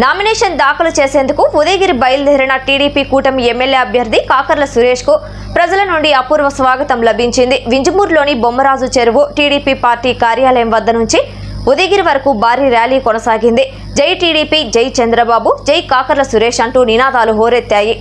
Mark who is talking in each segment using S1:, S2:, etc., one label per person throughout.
S1: Nomination దాఖలు చేసేందుకు ఉదయగిరి బయలుదేరిన టీడీపీ కూటమి ఎమ్మెల్యే అభ్యర్థి కాకర్ల సురేష్కు ప్రజల నుండి అపూర్వ స్వాగతం లభించింది. వింజమూరులోని బొమ్మరాజు చెరువు టీడీపీ పార్టీ కార్యాలయం వద్ద నుంచి ఉదయగిరి వరకు భారీ ర్యాలీ కొనసాగింది. జై టీడీపీ జై చంద్రబాబు జై కాకర్ల సురేష్ అంటూ నినాదాలు హోరెత్తాయి.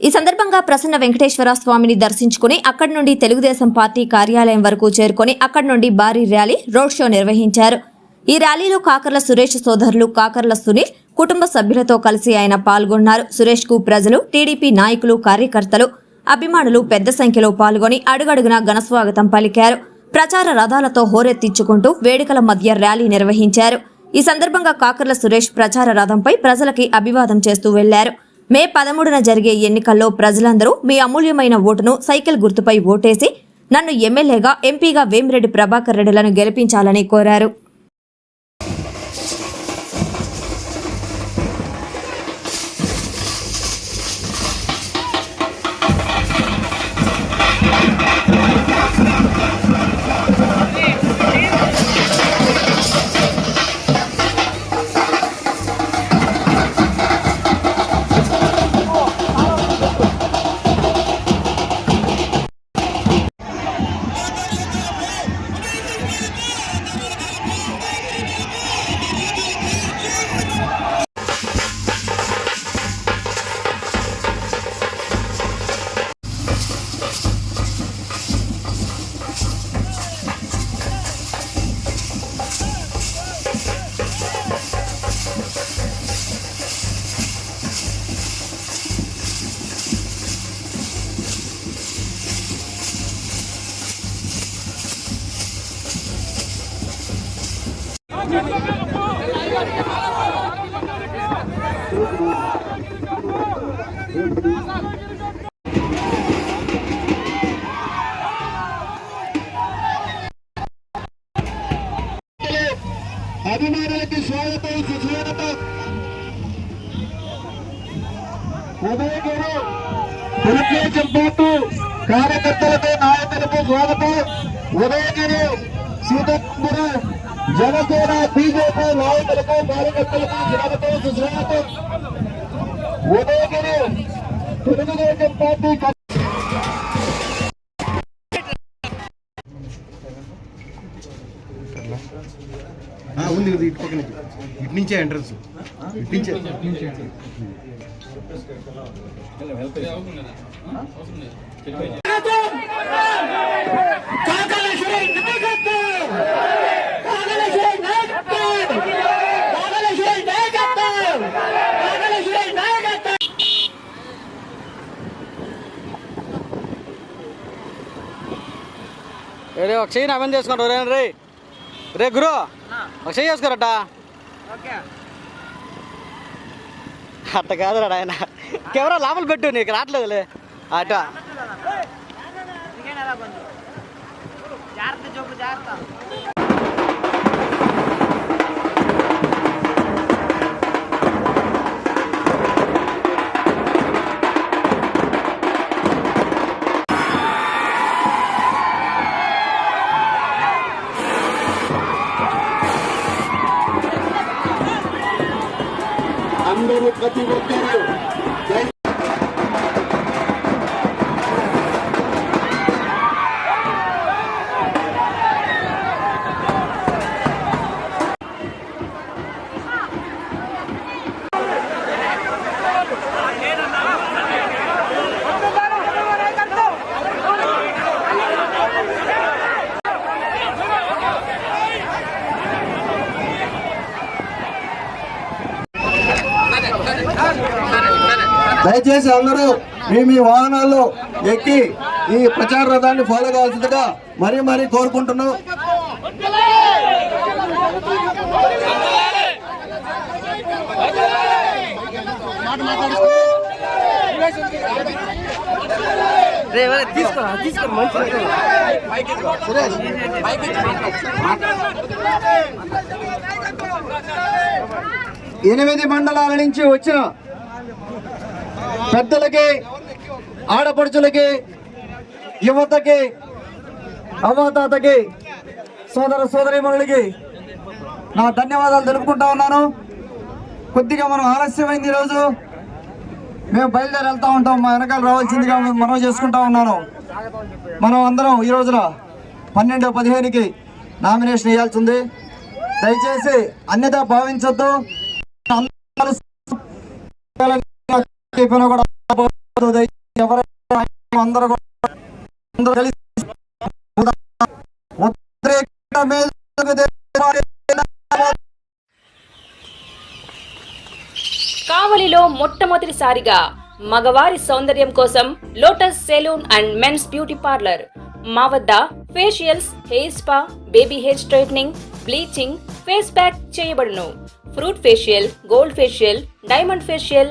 S1: ఈ సందర్భంగా ప్రసన్న వెంకటేశ్వర స్వామిని దర్శించుకుని అక్కడి నుండి తెలుగుదేశం పార్టీ కార్యాలయం వరకు చేరుకొని అక్కడి నుండి భారీ ర్యాలీ రోడ్ షో నిర్వహించారు. ఈ ర్యాలీలో కాకర్ల సురేష్ సోదరులు కాకర్ల సునీల్ కుటుంబ సభ్యులతో కలిసి ఆయన పాల్గొన్నారు. సురేష్కు ప్రజలు టీడీపీ నాయకులు కార్యకర్తలు అభిమానులు పెద్ద సంఖ్యలో పాల్గొని అడుగడుగునా ఘనస్వాగతం పలికారు. ప్రచార రథాలతో హోరెత్తించుకుంటూ వేడుకల మధ్య ర్యాలీ నిర్వహించారు. ఈ సందర్భంగా కాకర్ల సురేష్ ప్రచార రథంపై ప్రజలకి అభివాదం చేస్తూ వెళ్ళారు. మే పదమూడున జరిగే ఎన్నికల్లో ప్రజలందరూ మీ అమూల్యమైన ఓటును సైకిల్ గుర్తుపై ఓటేసి నన్ను ఎమ్మెల్యేగా ఎంపీగా వేమిరెడ్డి ప్రభాకర్ రెడ్డిలను గెలిపించాలని కోరారు.
S2: అభిమానులకి స్వాగతం సుస్వాగతం ఉదయగిరి తెలుగుదేశం పార్టీ కార్యకర్తలకు నాయకులకు స్వాగతం ఉదయగిరి సీతాపురం జనసేన బీజేపీ నాయకులకు కార్యకర్తలకు స్వాగతం సుస్వాగతం ఉదయగిరి తెలుగుదేశం పార్టీ
S3: ఉంది ఇది ఇటు పక్కన. ఇటు. ఇటు నుంచే ఎంట్రన్స్ ఇటు నుంచే
S2: కాకలేశ్వరి నాయకత్వం కాకలేశ్వరి నాయకత్వం కాకలేశ్వరి నాయకత్వం
S4: రే ఒక చెయ్యి అమలు చేసుకోండి రే రే. రే గురు. ఒక చెయ్యి చేసుకోరట అట్ట కాదురా ఆయన కెమెరా లోపల పెట్టు నీకు రావట్లేదులే. అట.
S2: అందరూ Duramo Cati Montero. దయచేసి అందరూ మీ మీ వాహనాల్లో ఎక్కి ఈ ప్రచార రథాన్ని ఫాలో కావాల్సిందిగా మరీ మరీ కోరుకుంటున్నాం.
S4: తీసుకో తీసుకో మంచి
S2: ఎనిమిది మండలాల నుంచి వచ్చిన పెద్దలకి ఆడపడుచులకి యువతకి అవ్వతాతకి సోదర సోదరిమణులకి నా ధన్యవాదాలు తెలుపుకుంటా ఉన్నాను. కొద్దిగా మనం ఆలస్యమైంది ఈరోజు. మేము బయలుదేరి వెళ్తూ ఉంటాం. మా వెనకాల రావాల్సిందిగా మనం చేసుకుంటా ఉన్నాను. మనం అందరం ఈ రోజున పన్నెండు పదిహేనుకి నామినేషన్ వేయాల్సి ఉంది. దయచేసి అన్యత భావించొద్దు. చెప్పినా కూడా ఎవరైనా అందరూ కూడా కలిసి
S5: కావలిలో మొట్టమొదటిసారిగా మగవారి సౌందర్యం కోసం lotus salon and men's beauty parlour. మా వద్ద facials hair spa baby hair straightening bleaching face pack చేయబడును. Fruit facial gold facial diamond facial